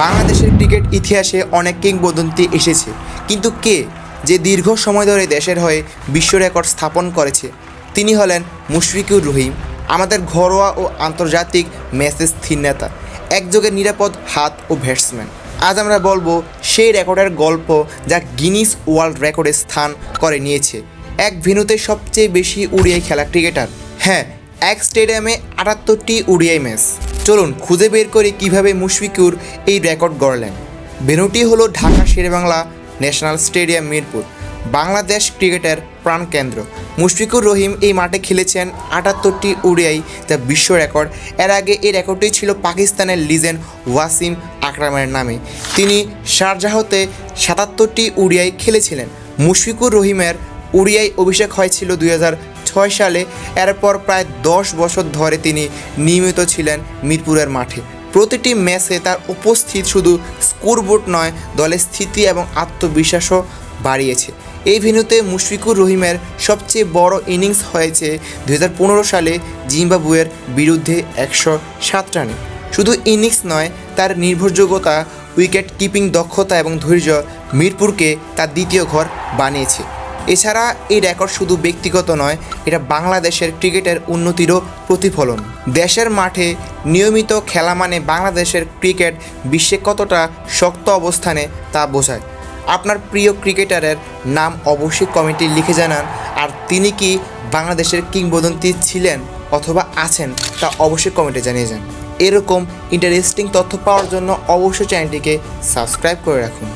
বাংলাদেশের ক্রিকেট ইতিহাসে অনেক কিংবদন্তি এসেছে। কিন্তু কে যে দীর্ঘ সময় ধরে দেশের হয়ে বিশ্ব রেকর্ড স্থাপন করেছে, তিনি হলেন মুশফিকুর রহিম, আমাদের ঘরোয়া ও আন্তর্জাতিক ম্যাচের স্থির নেতা, একযোগে নিরাপদ হাত ও ব্যাটসম্যান। আজ আমরা বলব সেই রেকর্ডের গল্প যা গিনিস ওয়ার্ল্ড রেকর্ডে স্থান করে নিয়েছে। এক ভেন্যুতে সবচেয়ে বেশি উড়িয়াই খেলা ক্রিকেটার। হ্যাঁ এক স্টেডিয়ামে আটাত্তরটি উড়িয়াই ম্যাচ। চলুন খুঁজে বের করি কীভাবে মুশফিকুর এই রেকর্ড গড়লেন। ভেন্যুটি হলো ঢাকা শেরেবাংলা ন্যাশনাল স্টেডিয়াম মিরপুর, বাংলাদেশ ক্রিকেটের প্রাণকেন্দ্র মুশফিকুর রহিম এই মাঠে খেলেছেন আটাত্তরটি উড়িয়াই যা বিশ্ব রেকর্ড। এর আগে এই রেকর্ডটি ছিল পাকিস্তানের লিজেন্ড ওয়াসিম আকরামের নামে। তিনি শারজাহতে সাতাত্তরটি উড়িয়াই খেলেছিলেন। মুশফিকুর রহিমের উড়িয়াই অভিষেক হয়েছিল দুই সালে, এরপর প্রায় দশ বছর ধরে তিনি নিয়মিত ছিলেন মিরপুরের মাঠে। প্রতিটি ম্যাচে তার উপস্থিত শুধু স্কোরবোর্ড নয়, দলের স্থিতি এবং আত্মবিশ্বাসও বাড়িয়েছে। এই ভেন্যুতে মুশফিকুর রহিমের সবচেয়ে বড় ইনিংস হয়েছে দু হাজার পনেরো সালে জিম্বাবুয়ের বিরুদ্ধে একশো সাত রানে। শুধু ইনিংস নয়, তার নির্ভরযোগ্যতা, উইকেট কিপিং দক্ষতা এবং ধৈর্য মিরপুরকে তার দ্বিতীয় ঘর বানিয়েছে। এছাড়া এই রেকর্ড শুধু ব্যক্তিগত নয়, এটা বাংলাদেশের ক্রিকেটের উন্নতিরও প্রতিফলন। দেশের মাঠে নিয়মিত খেলা মানে বাংলাদেশের ক্রিকেট বিশ্বে কতটা শক্ত অবস্থানে তা বোঝায়। আপনার প্রিয় ক্রিকেটারের নাম অবশ্যই কমেন্টে লিখে জানান, আর তিনি কি বাংলাদেশের কিংবদন্তি ছিলেন অথবা আছেন তা অবশ্যই কমেন্টে জানিয়ে যান। এরকম ইন্টারেস্টিং তথ্য পাওয়ার জন্য অবশ্যই চ্যানেলটিকে সাবস্ক্রাইব করে রাখুন।